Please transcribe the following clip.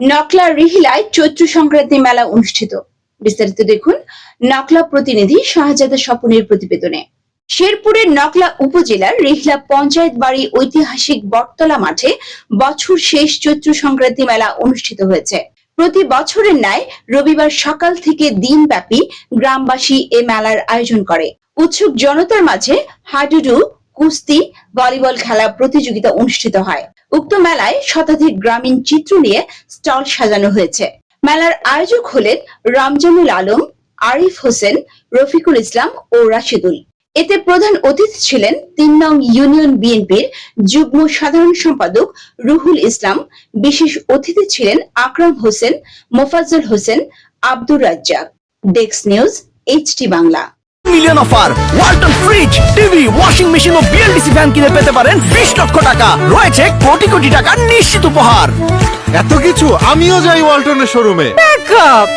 নকলা রিহিলায় চৈত্র সংক্রান্তি মেলা অনুষ্ঠিত। বিস্তারিত দেখুন নকলা প্রতিনিধি শাহজাদা স্বপনের প্রতিবেদনে। শেরপুরের নকলা উপজেলার রিহলা পঞ্চায়েত বাড়ি ঐতিহাসিক বটতলা মাঠে বছর শেষ চৈত্র সংক্রান্তি মেলা অনুষ্ঠিত হয়েছে। প্রতি বছরের ন্যায় রবিবার সকাল থেকে দিনব্যাপী গ্রামবাসী এ মেলার আয়োজন করে। উৎসুক জনতার মাঝে হাডুডু কুস্তি, ভলিবল খেলা প্রতিযোগিতা অনুষ্ঠিত হয়। উক্ত মেলায় শতাধিক গ্রামীণ চিত্র নিয়ে স্টল সাজানো হয়েছে। মেলার আয়োজক হলেন রমজানুল আলম, আরিফ হোসেন, রফিকুল ইসলাম ও রাশিদুল। এতে প্রধান অতিথি ছিলেন তিন নং ইউনিয়ন বিএনপির যুগ্ম সাধারণ সম্পাদক রুহুল ইসলাম, বিশেষ অতিথি ছিলেন Akram Hossain, Mofazzal Hossain, Abdur Razzaq. Desk news, HT Bangla. Million offer Walton fridge TV ও বিএলডিসি ফ্যান কিনে পেতে পারেন বিশ লক্ষ টাকা। রয়েছে কোটি কোটি টাকার নিশ্চিত উপহার। এত কিছু আমিও যাই ওয়ালটনের শোরুমে। ব্যাকআপ